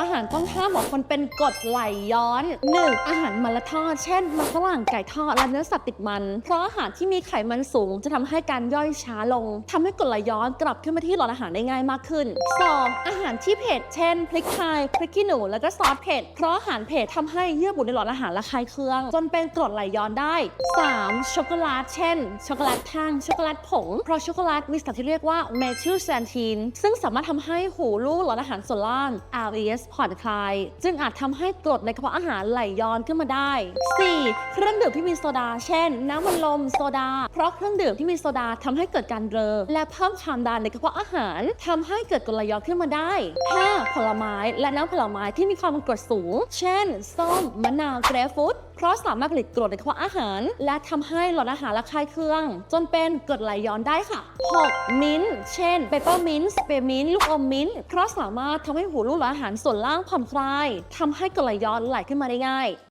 อาหารต้องห้ามของคนเป็นกรดไหลย้อน 1. อาหารมันละทอด เช่น มันฝรั่งไก่ทอดและเนื้อสัตว์ติดมัน เพราะอาหารที่มีไขมันสูงจะทำให้การย่อยช้าลงทำให้กรดไหลย้อนกลับขึ้นมาที่หลอดอาหารได้ง่ายมากขึ้น 2. อาหารที่เผ็ด เช่น พริกไทย พริกขี้หนู แล้วก็ซอสเผ็ด เพราะอาหารเผ็ดทำให้เยื่อบุในหลอดอาหารระคายเคือง จนเป็นกรดไหลย้อนได้ 3. ช็อกโกแลต เช่น ช็อกโกแลตแท่ง ช็อกโกแลตผง เพราะช็อกโกแลตมีสารที่เรียกว่าเมทิลแซนทีน ซึ่งสามารถทำให้หูรูหลอดอาหารส่วนล่าง RES ผ่อนคลาย จึงอาจทำให้กรดในกระเพาะอาหารไหลย้อนขึ้นมาได้ 4. เครื่องดื่มที่มีโซดา เช่น น้ำมันลมโซดา เพราะเครื่องดื่มที่มีโซดาทำให้เกิดการเรอ และเพิ่มความดันในกระเพาะอาหารทำให้เกิดกรดไหลย้อนขึ้นมาได้ 5. ผลไม้และน้ำผลไม้ที่มีความกรดสูง เช่น ส้ม มะนาว เกรฟฟูต เพราะสามารถผลิตกรดในกระเพาะอาหาร และทำให้หลอดอาหารระคายเคือง จนเป็นกรดไหลย้อนได้ค่ะ 6. มิ้นท์เช่นเปเปอร์มิ้นต์สเปรมินต์ลูกอมมิ้นท์เพราะสามารถทำให้หูรูดหลอดอาหารส่วนล่างผ่อนคลายทำให้กรดไหลย้อนไหลขึ้นมาได้ง่าย